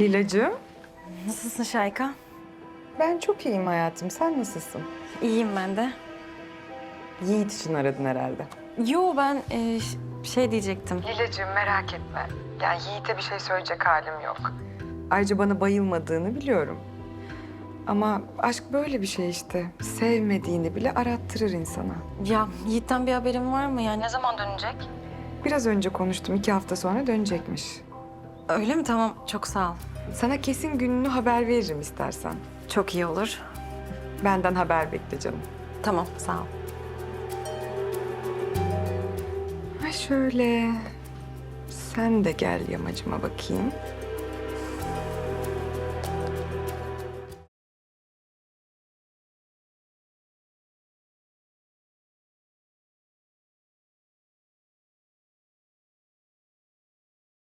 Lilacığım, Nasılsın Şayka? ben çok iyiyim hayatım. Sen nasılsın? İyiyim ben de. Yiğit için aradın herhalde. Yo ben e, şey diyecektim. Lilacığım merak etme. Yani Yiğit'e bir şey söyleyecek halim yok. Ayrıca bana bayılmadığını biliyorum. Ama aşk böyle bir şey işte. Sevmediğini bile arattırır insana. Ya Yiğit'ten bir haberin var mı? Yani ne zaman dönecek? Biraz önce konuştum. iki hafta sonra dönecekmiş. Öyle mi? Tamam. Çok sağ ol. Sana kesin gününü haber veririm istersen. Çok iyi olur. Benden haber bekle canım. Tamam. Sağ ol. Ha şöyle. Sen de gel yamacıma bakayım.